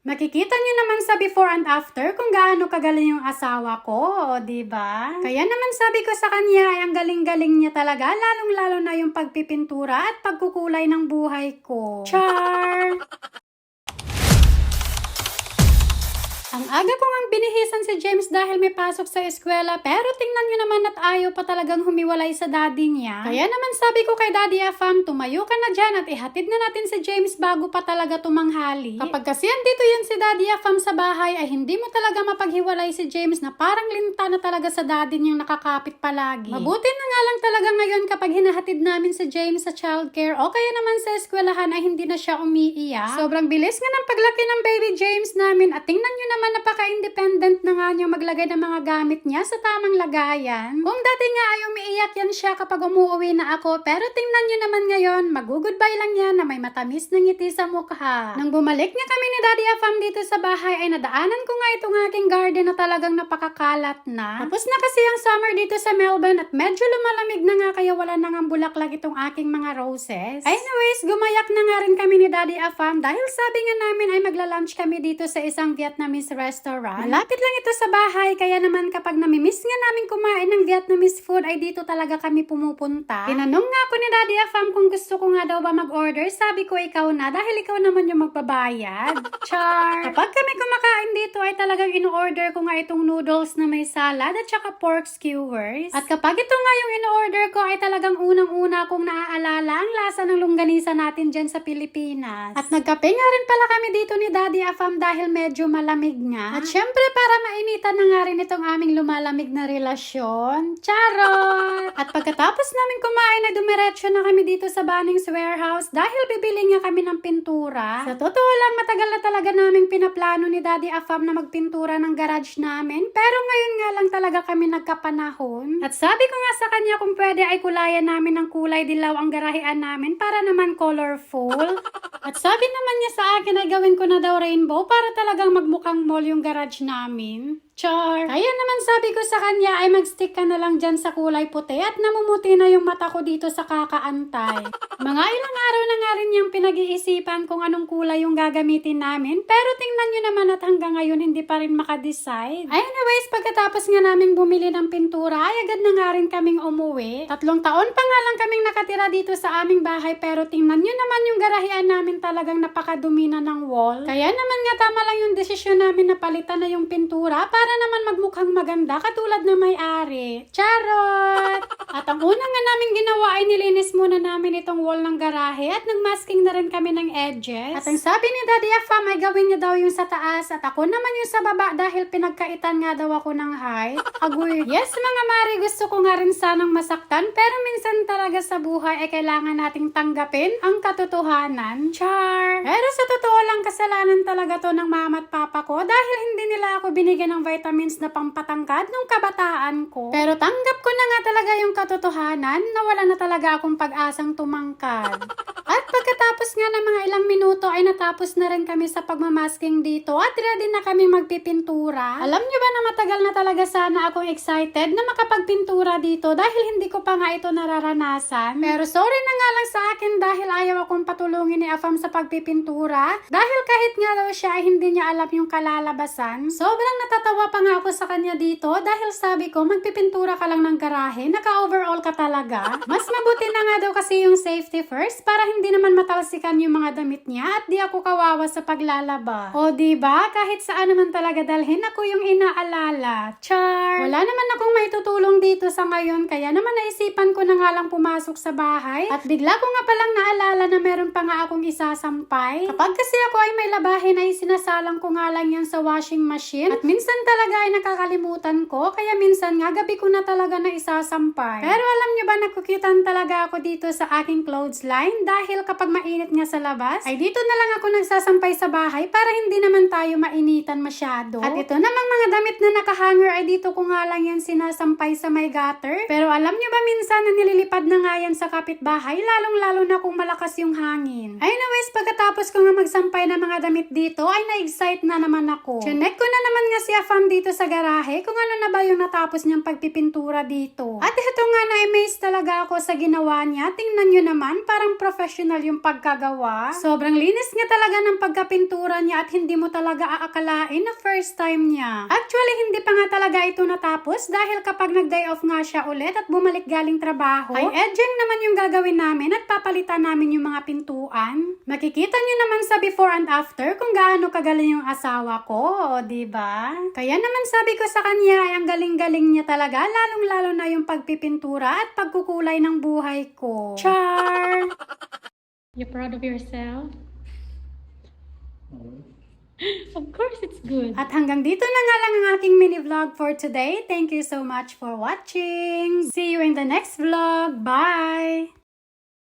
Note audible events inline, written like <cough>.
Makikita niyo naman sa before and after kung gaano kagaling yung asawa ko, o di ba? Kaya naman sabi ko sa kanya ay ang galing-galing niya talaga, lalong-lalo na yung pagpipintura at pagkukulay ng buhay ko. Char! <laughs> Ang aga ko ngang binihisan si James dahil may pasok sa eskwela pero tingnan nyo naman at ayaw pa talagang humiwalay sa daddy niya. Kaya naman sabi ko kay Daddy Afam, tumayo ka na dyan at ihatid na natin si James bago pa talaga tumanghali. Kapag kasi andito yan si Daddy Afam sa bahay ay hindi mo talaga mapaghiwalay si James na parang linta na talaga sa daddy niyang nakakapit palagi. Mabuti na nga lang talaga ngayon kapag hinahatid namin si James sa childcare o kaya naman sa eskwelahan ay hindi na siya umiiyak. Sobrang bilis nga ng paglaki ng baby James namin at tingnan nyo naman napaka-independent na nga niya maglagay ng mga gamit niya sa tamang lagayan. Kung dati nga ay umiiyak yan siya kapag umuwi na ako pero tingnan nyo naman ngayon magugudbay lang yan na may matamis na ngiti sa mukha. Nang bumalik nga kami ni Daddy Afam dito sa bahay ay nadaanan ko nga itong aking garden na talagang napakakalat na. Tapos na kasi ang summer dito sa Melbourne at medyo lumalamig na nga kaya wala na nga bulaklak itong aking mga roses. Anyways, gumayak na nga rin kami ni Daddy Afam dahil sabi nga namin ay magla-lunch kami dito sa isang Vietnamese restaurant. Malapit lang ito sa bahay kaya naman kapag namimiss nga namin kumain ng Vietnamese food ay dito talaga kami pumupunta. Tinanong nga ako ni Daddy Afam kung gusto ko nga daw ba mag-order. Sabi ko ikaw na dahil ikaw naman yung magbabayad. <laughs> Char! Kapag kami kumakain dito ay talagang in-order ko nga itong noodles na may salad at saka pork skewers. At kapag ito nga yung in-order ko ay talagang unang-una kong naaalala ang lasa ng longganisa natin dyan sa Pilipinas. At nagkape nga rin pala kami dito ni Daddy Afam dahil medyo malamig nga. At syempre para mainitan na nga rin itong aming lumalamig na relasyon. Charot! <laughs> At pagkatapos namin kumain ay dumiretso na kami dito sa Bunnings Warehouse dahil bibili nga kami ng pintura. Sa totoo lang matagal na talaga naming pinaplano ni Daddy Afam na magpintura ng garage namin pero ngayon nga lang talaga kami nagkapanahon. At sabi ko nga sa kanya kung pwede ay kulayan namin ng kulay dilaw ang garahean namin para naman colorful. <laughs> At sabi naman niya sa akin ay gawin ko na daw rainbow para talagang magmukhang mall yung garage namin. Char! Kaya naman sabi ko sa kanya ay magstick ka na lang dyan sa kulay puti at namumuti na yung mata ko dito sa kakaantay. <laughs> Mga ilang araw na nga rin yung pinag-iisipan kung anong kulay yung gagamitin namin pero tingnan nyo naman at hanggang ngayon hindi pa rin makadecide. Anyways, pagkatapos nga namin bumili ng pintura ay agad na nga rin kaming umuwi. Tatlong taon pa nga lang kaming nakatira dito sa aming bahay pero tingnan nyo naman yung garahian namin talagang napakadumi na ng wall. Kaya naman nga tama lang yung desisyon namin na palitan na yung pintura para naman magmukhang maganda katulad na may-ari. Charot! At ang una nga namin ginawa ay nilinis muna namin itong wall ng garahe at nagmasking na rin kami ng edges. At ang sabi ni Daddy Afam ay gawin niya daw yung sa taas at ako naman yung sa baba dahil pinagkaitan nga daw ako ng height. Agoy. <laughs> Yes mga mari, gusto ko nga rin sanang masaktan pero minsan talaga sa buhay ay kailangan nating tanggapin ang katotohanan. Char! Pero sa totoo lang kasalanan talaga to ng mama at papa ko dahil hindi nila ako binigyan ng vitamins na pampatangkad nung kabataan ko. Pero tanggap ko na nga talaga yung katotohanan na wala na talaga akong pag-asang tumangkad. <laughs> At pagkatapos nga ng mga ilang minuto ay natapos na rin kami sa pagmamasking dito at ready na kami magpipintura. Alam nyo ba na matagal na talaga sana akong excited na makapagpintura dito dahil hindi ko pa nga ito nararanasan. Pero sorry na nga lang sa akin dahil ayaw akong patulungin ni Afam sa pagpipintura dahil kahit nga daw siya ay hindi niya alam yung kalalabasan. Sobrang natatawa pa nga ako sa kanya dito dahil sabi ko magpipintura ka lang ng garahe, naka-overall ka talaga. Mas mabuti na nga daw kasi yung safety first para hindi naman matalsikan yung mga damit niya at di ako kawawa sa paglalaba. O ba kahit saan naman talaga dalhin ako yung inaalala. Char! Wala naman akong may tutulong dito sa ngayon kaya naman naisipan ko na nga lang pumasok sa bahay at bigla ko nga palang naalala na meron pa nga akong isasampay. Kapag kasi ako ay may labahin ay sinasalang ko nga lang yan sa washing machine at minsan talaga ay nakakalimutan ko kaya minsan nga gabi ko na talaga na isasampay. Pero alam nyo ba nakukitan talaga ako dito sa aking clothesline dahil kapag mainit nga sa labas ay dito na lang ako nagsasampay sa bahay para hindi naman tayo mainitan masyado. At ito namang mga damit na nakahanger ay dito ko nga lang yan sinasampay sa may gutter. Pero alam nyo ba minsan na nililipad na nga yan sa kapitbahay lalong lalo na kung malakas yung hangin. Anyways, pagkatapos ko nga magsampay ng mga damit dito ay na-excite na naman ako. Chinek ko na naman nga si Afam dito sa garahe kung ano na ba yung natapos niyang pagpipintura dito. At ito nga na-amaze talaga ako sa ginawa niya. Tingnan nyo naman, parang professional yung pagkagawa. Sobrang linis nga talaga ng pagkapintura niya at hindi mo talaga aakalain na first time niya. Actually, hindi pa nga talaga ito natapos dahil kapag nag-day off nga siya ulit at bumalik galing trabaho, ay edging naman yung gagawin namin at papalitan namin yung mga pintuan. Makikita nyo naman sa before and after kung gaano kagaling yung asawa ko, o di ba? Kaya naman sabi ko sa kanya ay ang galing-galing niya talaga, lalong-lalo na yung pagpipintura at pagkukulay ng buhay ko. Char! <laughs> You proud of yourself? Of course, it's good. At hanggang dito na nga lang ang aking mini vlog for today. Thank you so much for watching. See you in the next vlog. Bye!